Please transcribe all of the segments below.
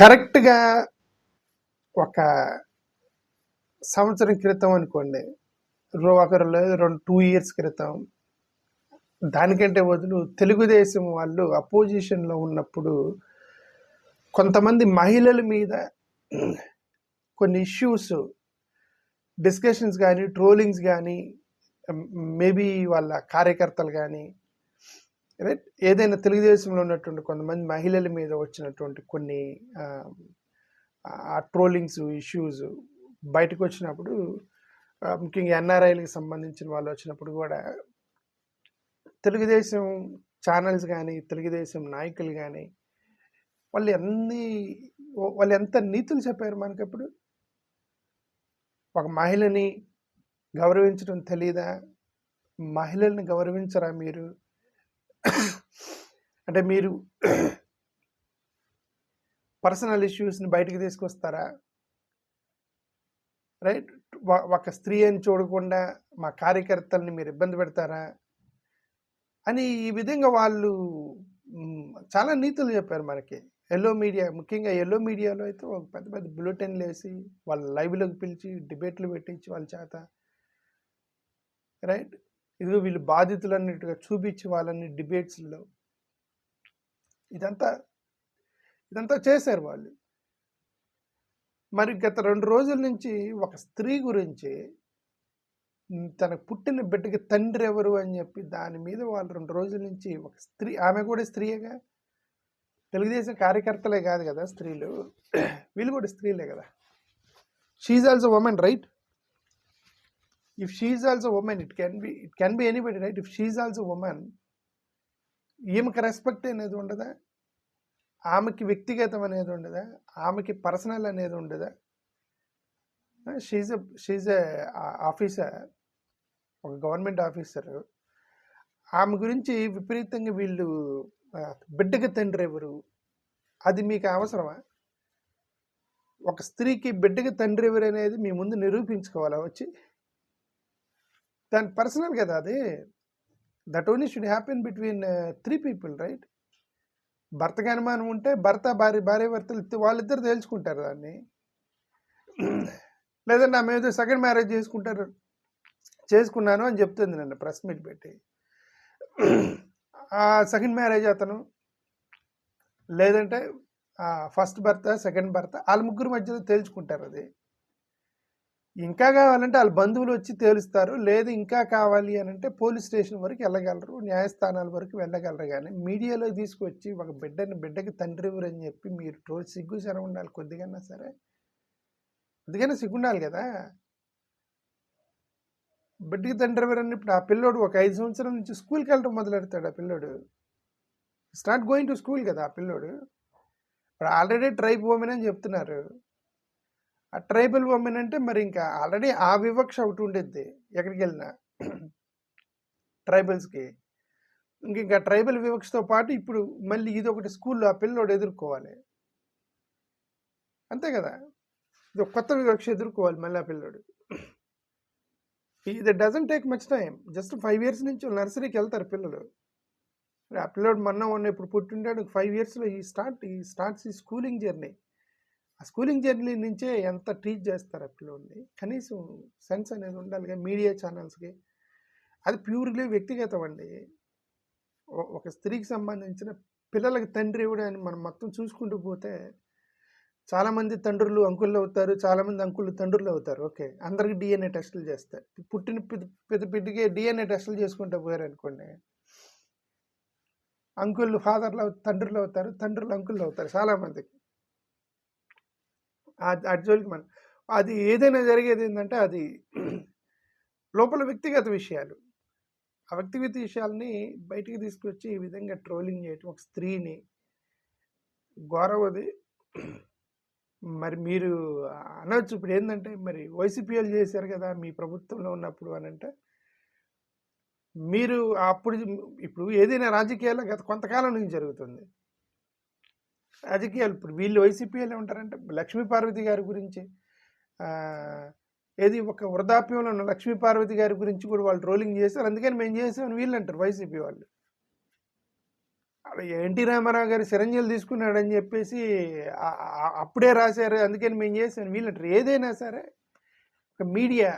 కరెక్ట్గా ఒక సంవత్సరం క్రితం అనుకోండి. రో- ఒక రెండు టూ ఇయర్స్ క్రితం. దానికంటే బదులు తెలుగుదేశం వాళ్ళు అపోజిషన్లో ఉన్నప్పుడు కొంతమంది మహిళల మీద కొన్ని ఇష్యూస్ డిస్కషన్స్ కానీ ట్రోలింగ్స్ కానీ మేబీ వాళ్ళ కార్యకర్తలు కానీ రైట్? ఏదైనా తెలుగుదేశంలో ఉన్నటువంటి కొంతమంది మహిళల మీద వచ్చినటువంటి కొన్ని ఆ, ట్రోలింగ్స్ ఇష్యూస్ బయటకు వచ్చినప్పుడు ముఖ్యంగా ఎన్ఆర్ఐలకు సంబంధించిన వాళ్ళు వచ్చినప్పుడు కూడా తెలుగుదేశం ఛానల్స్ కానీ తెలుగుదేశం నాయకులు కానీ వాళ్ళు ఎన్ని వాళ్ళు ఎంత నీతులు చెప్పారు మనకప్పుడు? ఒక మహిళని గౌరవించడం తెలీదా? మహిళల్ని గౌరవించరా మీరు? అంటే మీరు పర్సనల్ ఇష్యూస్ని బయటికి తీసుకొస్తారా? రైట్ ఒక స్త్రీ అని చూడకుండా మా కార్యకర్తల్ని మీరు ఇబ్బంది పెడతారా? అని ఈ విధంగా వాళ్ళు చాలా నీతులు చెప్పారు మనకి. ఎల్లో మీడియా ముఖ్యంగా ఎల్లో మీడియాలో అయితే ఒక పెద్ద పెద్ద బులెటిన్లు వేసి వాళ్ళ లైవ్లోకి పిలిచి డిబేట్లు పెట్టించి వాళ్ళ చేత. రైట్ ఇదిగో వీళ్ళు బాధితులు అన్నట్టుగా చూపించి వాళ్ళని డిబేట్స్లో. ఇదంతా ఇదంతా చేశారు వాళ్ళు. మరి గత రెండు రోజుల నుంచి ఒక స్త్రీ గురించి తన పుట్టిన బిడ్డకి తండ్రి ఎవరు అని చెప్పి దాని మీద వాళ్ళు రెండు రోజుల నుంచి ఒక స్త్రీ ఆమె కూడా స్త్రీయేగా? తెలుగుదేశం కార్యకర్తలే కాదు కదా స్త్రీలు? వీళ్ళు కూడా స్త్రీలే కదా? She also women right if she also women it can be it can be anybody right if she also women ఈమెకి రెస్పెక్ట్ అనేది ఉండదా? ఆమెకి వ్యక్తిగతం అనేది ఉండదా? ఆమెకి పర్సనల్ అనేది ఉండదా? షీజ్ షీజ్ ఆఫీసర్ ఒక గవర్నమెంట్ ఆఫీసర్ ఆమె గురించి విపరీతంగా వీళ్ళు బిడ్డకి తండ్రి ఎవరు? అది మీకు అవసరమా? ఒక స్త్రీకి బిడ్డకి తండ్రి ఎవరు అనేది మీ ముందు నిరూపించుకోవాలా? వచ్చి దాని పర్సనల్ కదా అది. That only should happen between three people right? భర్తకి అనుమానం ఉంటే భర్త భార్య భార్య భర్తలు వాళ్ళిద్దరు తేల్చుకుంటారు దాన్ని. లేదంటే ఆమె ఏదో సెకండ్ మ్యారేజ్ చేసుకుంటారు. చేసుకున్నాను అని చెప్తుంది నన్ను ప్రెస్ మీట్ పెట్టి. ఆ సెకండ్ మ్యారేజ్ అతను లేదంటే ఫస్ట్ భర్త సెకండ్ భర్త వాళ్ళ ముగ్గురు మధ్యలో తేల్చుకుంటారు అది. ఇంకా కావాలంటే వాళ్ళ బంధువులు వచ్చి తేలుస్తారు. లేదు ఇంకా కావాలి అని అంటే పోలీస్ స్టేషన్ వరకు వెళ్ళగలరు న్యాయస్థానాల వరకు వెళ్ళగలరు. కానీ మీడియాలో తీసుకొచ్చి ఒక బిడ్డని బిడ్డకి తండ్రి ఎవరు అని చెప్పి మీరు రోజు సిగ్గు శరం ఉండాలి కొద్దిగన్నా సరే. అందుకనే సిగ్గుండాలి కదా. బిడ్డకి తండ్రి ఎవరు అని ఇప్పుడు ఆ పిల్లోడు ఒక ఐదు సంవత్సరాల నుంచి స్కూల్కి వెళ్ళడం మొదలెడతాడు ఆ పిల్లోడు. స్టార్ట్ గోయింగ్ టు స్కూల్ కదా ఆ పిల్లోడు. ఇప్పుడు ఆల్రెడీ ట్రైప్ ఓమెన్ అని చెప్తున్నారు. ఆ ట్రైబల్ ఉమెన్ అంటే మరి ఇంకా ఆల్రెడీ ఆ వివక్ష ఒకటి ఉండేది ఎక్కడికి వెళ్ళినా. ట్రైబల్స్కి ఇంక ఇంకా ట్రైబల్ వివక్షతో పాటు ఇప్పుడు మళ్ళీ ఇది ఒకటి స్కూల్లో ఆ పిల్లోడు ఎదుర్కోవాలి. అంతే కదా? ఇది ఒక కొత్త వివక్ష ఎదుర్కోవాలి మళ్ళీ ఆ పిల్లోడు. ఇది doesn't take much time just five years నుంచి నర్సరీకి వెళ్తారు పిల్లలు. ఆ పిల్లోడు మొన్న మొన్న ఇప్పుడు పుట్టింటాడు. ఫైవ్ ఇయర్స్లో ఈ స్టార్ట్ ఈ స్టార్ట్స్ ఈ స్కూలింగ్ జర్నీ ఆ స్కూలింగ్ జర్నీ నుంచే ఎంత ట్రీట్ చేస్తారు ఆ పిల్లోడిని? కనీసం సెన్స్ అనేది ఉండాలి మీడియా ఛానల్స్కి. అది ప్యూర్లీ వ్యక్తిగతం అండి. ఒక స్త్రీకి సంబంధించిన పిల్లలకి తండ్రి ఎవడు అని మనం మొత్తం చూసుకుంటూ పోతే చాలామంది తండ్రులు అంకుళ్ళు అవుతారు చాలామంది అంకుళ్ళు తండ్రులు అవుతారు. ఓకే అందరికి డిఎన్ఏ టెస్టులు చేస్తారు. పుట్టిన పెద్ద పెద్ద డిఎన్ఏ టెస్టులు చేసుకుంటూ పోయారు అనుకోండి. అంకుళ్ళు ఫాదర్లు తండ్రులు అవుతారు తండ్రులు అంకుళ్ళు అవుతారు చాలామందికి. అది జోలికి మనం అది ఏదైనా జరిగేది ఏంటంటే అది లోపల వ్యక్తిగత విషయాలు. ఆ వ్యక్తిగత విషయాల్ని బయటికి తీసుకొచ్చి ఈ విధంగా ట్రోలింగ్ చేయటం ఒక స్త్రీని గౌరవది. మరి మీరు అనవచ్చు ఇప్పుడు ఏంటంటే మరి వైసీపీఎల్ చేశారు కదా మీ ప్రభుత్వంలో ఉన్నప్పుడు అని అంటే మీరు అప్పుడు ఇప్పుడు ఏదైనా రాజకీయాల్లో గత కొంతకాలం నుంచి జరుగుతుంది. రాజకీయాలు. ఇప్పుడు వీళ్ళు వైసీపీలో ఉంటారంటే లక్ష్మీ పార్వతి గారి గురించి ఏది ఒక వృద్ధాప్యంలో ఉన్న లక్ష్మీ పార్వతి గారి గురించి కూడా వాళ్ళు ట్రోలింగ్ చేశారు అందుకని మేము చేసామని వీళ్ళు అంటారు వైసీపీ వాళ్ళు. అలా ఎన్టీ రామారావు గారు చిరంజీవులు తీసుకున్నాడని చెప్పేసి అప్పుడే రాశారు. అందుకని మేము చేసాను వీళ్ళంటారు ఏదైనా సరే ఒక మీడియా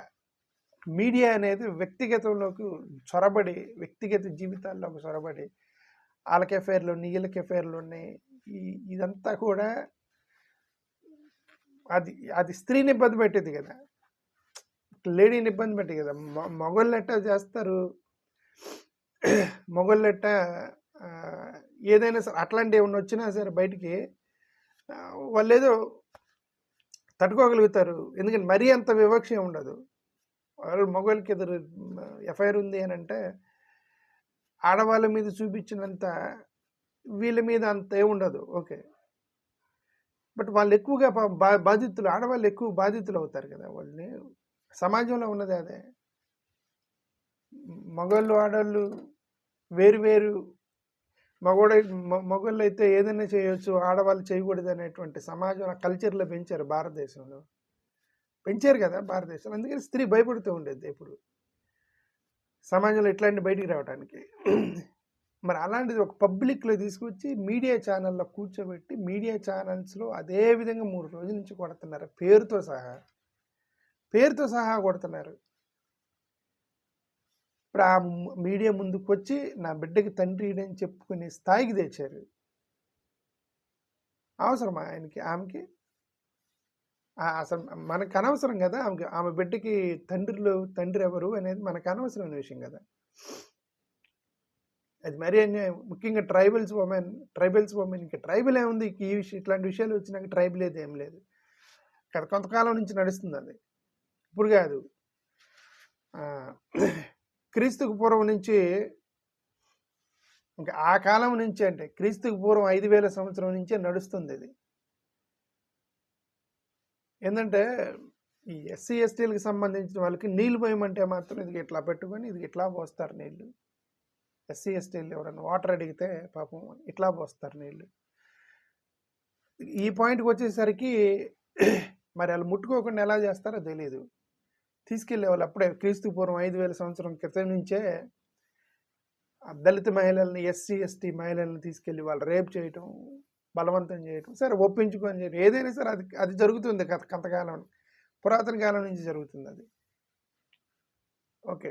మీడియా అనేది వ్యక్తిగతంలోకి చొరబడి వ్యక్తిగత జీవితాల్లోకి చొరబడి వాళ్ళకి ఎఫైర్లు ఉన్నాయి వీళ్ళకి ఎఫైర్లు ఉన్నాయి ఈ ఇదంతా కూడా అది అది స్త్రీని ఇబ్బంది పెట్టేది కదా. లేడీని ఇబ్బంది పెట్టేది కదా. మొగళ్ళెట్ట చేస్తారు? మొగళ్ళెట్ట ఏదైనా సరే అట్లాంటి ఏమైనా వచ్చినా సరే బయటికి వాళ్ళు ఏదో తట్టుకోగలుగుతారు. ఎందుకంటే మరీ అంత వివక్ష ఉండదు. వాళ్ళు మగవాళ్ళకి ఎదురు ఎఫ్ఐఆర్ ఉంది అని అంటే ఆడవాళ్ళ మీద చూపించినంత వీళ్ళ మీద అంత ఏముండదు ఓకే. బట్ వాళ్ళు ఎక్కువగా బా బాధితులు ఆడవాళ్ళు ఎక్కువ బాధితులు అవుతారు కదా వాళ్ళని. సమాజంలో ఉన్నది అదే. మగవాళ్ళు ఆడవాళ్ళు వేరు వేరు. మగవాడు మగవాళ్ళు అయితే ఏదైనా చేయొచ్చు ఆడవాళ్ళు చేయకూడదు అనేటువంటి సమాజం కల్చర్లో పెంచారు భారతదేశంలో. పెంచారు కదా భారతదేశంలో. అందుకని స్త్రీ భయపడుతూ ఉండేది ఇప్పుడు సమాజంలో ఇట్లాంటి బయటికి రావడానికి మరి అలాంటిది ఒక పబ్లిక్లో తీసుకొచ్చి మీడియా ఛానల్లో కూర్చోబెట్టి మీడియా ఛానల్స్లో అదే విధంగా మూడు రోజుల నుంచి కొడుతున్నారు. పేరుతో సహా. పేరుతో సహా కొడుతున్నారు. ఇప్పుడు ఆ మీడియా ముందుకు వచ్చి నా బిడ్డకి తండ్రి అని చెప్పుకునే స్థాయికి తెచ్చారు. అవసరమా ఆయనకి? ఆమెకి? అసలు మనకు అనవసరం కదా? ఆమెకి ఆమె బిడ్డకి తండ్రులు తండ్రి ఎవరు అనేది మనకు అనవసరమైన విషయం కదా. అది మరీ ముఖ్యంగా ట్రైబల్స్ ఉమెన్ ట్రైబల్స్ ఉమెన్ ఇంకా ట్రైబల్ ఏముంది? ఈ విషయం ఇట్లాంటి విషయాలు వచ్చినాక ట్రైబల్ ఏది? ఏం లేదు. గత కొంతకాలం నుంచి నడుస్తుంది అది. ఇప్పుడు కాదు. క్రీస్తుకు పూర్వం నుంచి ఇంకా ఆ కాలం నుంచి అంటే క్రీస్తుకు పూర్వం ఐదు వేల సంవత్సరం నుంచే నడుస్తుంది ఇది ఏంటంటే ఈ ఎస్సీ ఎస్టీలకు సంబంధించిన వాళ్ళకి నీళ్ళు పోయమంటే మాత్రం ఇది ఇట్లా పెట్టుకొని ఇది ఇట్లా పోస్తారు నీళ్ళు. ఎస్సీ ఎస్టీలు ఎవరైనా వాటర్ అడిగితే పాపం ఇట్లా పోస్తారు నీళ్ళు. ఈ పాయింట్కి వచ్చేసరికి మరి వాళ్ళు ముట్టుకోకుండా ఎలా చేస్తారో తెలియదు తీసుకెళ్ళే వాళ్ళు అప్పుడే క్రీస్తు పూర్వం ఐదు వేల సంవత్సరం క్రితం నుంచే దళిత మహిళల్ని ఎస్సీ ఎస్టీ మహిళల్ని తీసుకెళ్ళి వాళ్ళు రేప్ చేయటం బలవంతం చేయటం సరే ఒప్పించుకొని చేయటం ఏదైనా సరే అది అది జరుగుతుంది కథ కొంతకాలం పురాతన కాలం నుంచి జరుగుతుంది అది. ఓకే.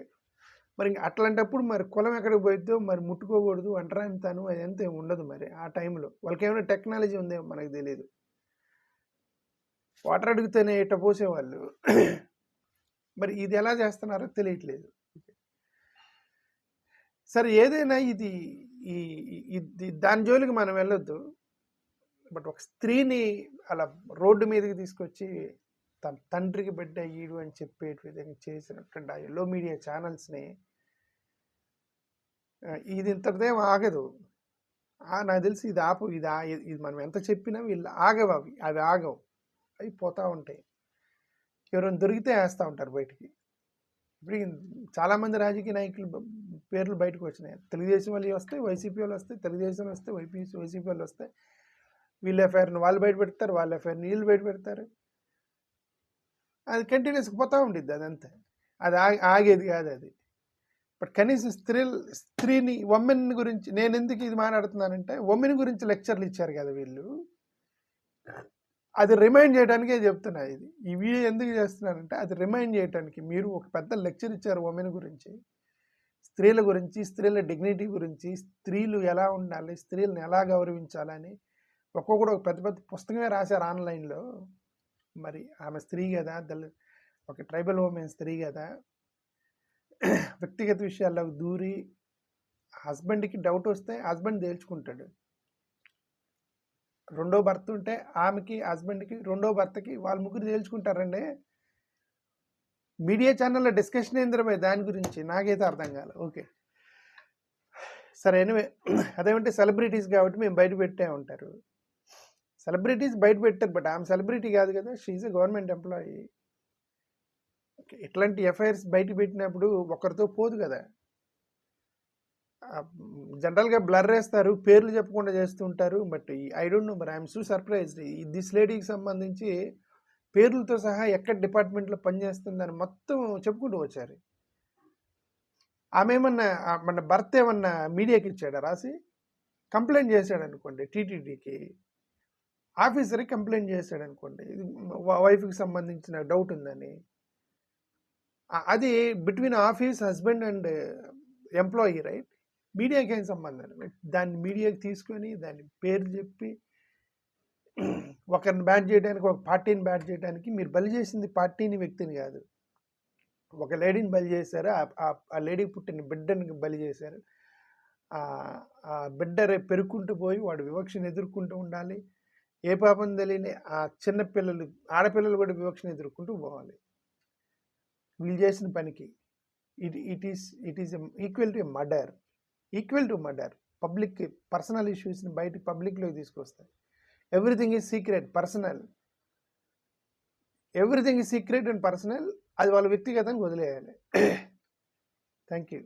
మరి అట్లాంటప్పుడు మరి కులం ఎక్కడికి పోయిద్దో మరి ముట్టుకోకూడదు అంటరానితనం అదంతా ఏమి ఉండదు మరి ఆ టైంలో. వాళ్ళకి ఏమైనా టెక్నాలజీ ఉందేమో మనకు తెలియదు వాటర్ అడిగితేనే ఇట్ట పోసేవాళ్ళు. మరి ఇది ఎలా చేస్తున్నారో తెలియట్లేదు. సరే ఏదైనా ఇది ఈ ఇది దాని జోలికి మనం వెళ్ళొద్దు. బట్ ఒక స్త్రీని అలా రోడ్డు మీదకి తీసుకొచ్చి తన తండ్రికి బిడ్డ ఈడు అని చెప్పే విధంగా చేసినటువంటి ఆ ఎల్లో మీడియా ఛానల్స్ని ఇది ఇంతటిదేం ఆగదు. ఆ, నాకు తెలిసి ఇది ఆపు ఇది ఇది మనం ఎంత చెప్పినా వీళ్ళు ఆగవు అవి అవి ఆగవు. అవి పోతూ ఉంటాయి. ఎవరైనా దొరికితే వేస్తూ ఉంటారు బయటికి. ఇప్పుడు చాలామంది రాజకీయ నాయకులు పేర్లు బయటకు వచ్చినాయి. తెలుగుదేశం వాళ్ళు వస్తాయి వైసీపీ వాళ్ళు వస్తాయి తెలుగుదేశం వస్తే వైపీ వైసీపీ వాళ్ళు వస్తాయి వీళ్ళ ఎఫ్ఐఆర్ని వాళ్ళు బయట పెడతారు వాళ్ళ ఎఫ్ఐఆర్ని వీళ్ళు బయట పెడతారు. అది కంటిన్యూస్ పోతూ ఉంటుంది అదంతా. అది ఆగేది కాదు అది. బట్ కనీసం స్త్రీ స్త్రీని ఉమెన్ గురించి నేను ఎందుకు ఇది మాట్లాడుతున్నానంటే ఉమెన్ గురించి లెక్చర్లు ఇచ్చారు కదా వీళ్ళు. అది రిమైండ్ చేయడానికే చెప్తున్నా ఇది. ఇవి ఎందుకు చేస్తున్నానంటే అది రిమైండ్ చేయడానికి మీరు ఒక పెద్ద లెక్చర్ ఇచ్చారు ఉమెన్ గురించి. స్త్రీల గురించి స్త్రీల డిగ్నిటీ గురించి స్త్రీలు ఎలా ఉండాలి స్త్రీలను ఎలా గౌరవించాలని ఒక్కొక్కడు ఒక పెద్ద పెద్ద పుస్తకమే రాశారు ఆన్లైన్లో మరి ఆమె స్త్రీ కదా దళ ఒక ట్రైబల్ ఉమెన్ స్త్రీ కదా. వ్యక్తిగత విషయాల్లోకి దూరి హస్బెండ్కి డౌట్ వస్తే హస్బెండ్ తేల్చుకుంటాడు. రెండో భర్త ఉంటే ఆమెకి హస్బెండ్కి రెండో భర్తకి వాళ్ళ ముగ్గురు తేల్చుకుంటారండి. మీడియా ఛానల్లో డిస్కషన్ ఏంద్రమే దాని గురించి? నాకైతే అర్థం కాలే. ఓకే. సరే ఎనివే అదేమంటే సెలబ్రిటీస్ కాబట్టి మేము బయట పెట్టే ఉంటారు. సెలబ్రిటీస్ బయట పెట్టారు బట్ ఆమె సెలబ్రిటీ కాదు కదా షీఈ్ ఎ గవర్నమెంట్ ఎంప్లాయీ. ఇట్లాంటి ఎఫ్ఐఆర్స్ బయట పెట్టినప్పుడు ఒకరితో పోదు కదా. జనరల్గా బ్లర్ వేస్తారు పేర్లు చెప్పకుండా చేస్తుంటారు బట్ ఐ డోంట్ నో మరి ఐఎమ్ సో సర్ప్రైజ్డ్. దిస్ లేడీకి సంబంధించి పేర్లతో సహా ఎక్కడ డిపార్ట్మెంట్లో పనిచేస్తుందని మొత్తం చెప్పుకుంటూ వచ్చారు. ఆమె ఏమన్నా మన భర్త ఏమన్నా మీడియాకి ఇచ్చాడా రాసి? కంప్లైంట్ చేశాడు అనుకోండి టీటీడీకి. ఆఫీసర్కి కంప్లైంట్ చేశాడు అనుకోండి ఇది వైఫ్కి సంబంధించిన డౌట్ ఉందని. అది between office husband and employee right మీడియాకి ఏం సంబంధం దాన్ని మీడియాకి తీసుకొని దాని పేరు చెప్పి ఒకరిని బ్యాట్ చేయడానికి ఒక పార్టీని బ్యాట్ చేయడానికి మీరు బలి చేసింది పార్టీని వ్యక్తిని కాదు. ఒక లేడీని బలి చేశారు ఆ- ఆ- ఆ లేడీకి పుట్టిన బిడ్డని బలి చేశారు. ఆ- బిడ్డ రేపు పెరుక్కుంటూ పోయి వాడు వివక్షను ఎదుర్కొంటూ ఉండాలి. ఏ పాపం తెలియని ఆ చిన్నపిల్లలు ఆడపిల్లలు కూడా వివక్షను ఎదుర్కొంటూ పోవాలి. వీళ్ళు చేసిన పనికి it it is it is equal to murder equal to murder పబ్లిక్కి పర్సనల్ ఇష్యూస్ని బయట పబ్లిక్లోకి తీసుకొస్తాయి. Everything is secret personal everything is secret and personal అది వాళ్ళ వ్యక్తిగతంగా వదిలేయాలి. Thank you